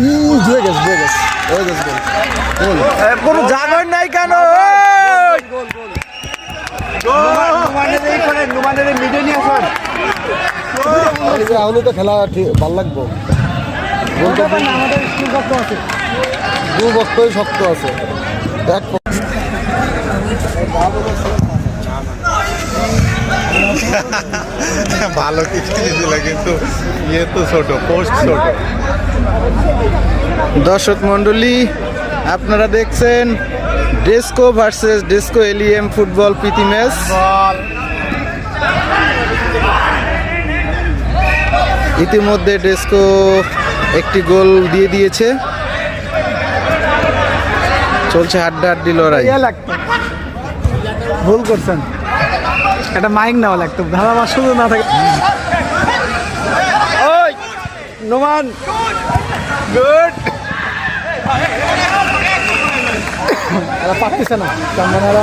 জুয়ে গেছে জুয়ে গেছে। হয়ে গেছে গোল কোনো জাগর নাই কেন? এই! তো খেলা ঠিক ভালো লাগবো। দু বক্তই শক্ত আছে। এক ভালো কিছু দিয়েছিল কিন্তু ইয়ে তো ছোট পোস্ট ছোট। দর্শক মণ্ডলী আপনারা দেখছেন ডেস্কো ভার্সেস ডেস্কো এলিএম ফুটবল প্রীতি ম্যাচ। ইতিমধ্যে ডেস্কো একটি গোল দিয়ে দিয়েছে। চলছে হাড্ডা হাড্ডি লড়াই। ভুল করছেন। একটা মাইক নেওয়া লাগতো। ধারাবার শুধু না থাকে। ওই, নোমান। গুড। এরা না। কারণ এরা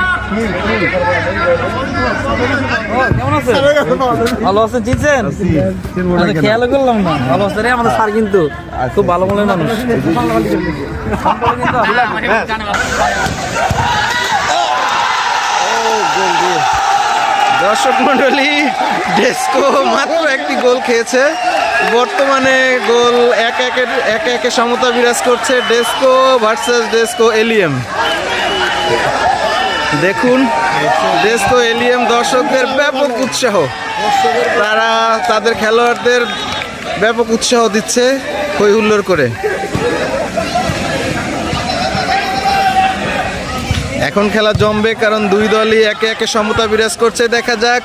ভালো আছেন জিতছেন খেয়াল করলাম না। ভালো আছে রে আমাদের স্যার কিন্তু খুব ভালো মনের মানুষ। দর্শক মন্ডলী ডেস্কো মাত্র একটি গোল খেয়েছে। বর্তমানে গোল এক একে এক একে সমতা বিরাজ করছে ডেস্কো ভার্সেস ডেস্কো এলিএম দেখুন ডেস্কো এলিএম দর্শকদের ব্যাপক উৎসাহ। তারা তাদের খেলোয়াড়দের ব্যাপক উৎসাহ দিচ্ছে হই হুল্লোড় করে। এখন খেলা জমবে কারণ দুই দলই একে একে সমতা বিরাজ করছে। দেখা যাক।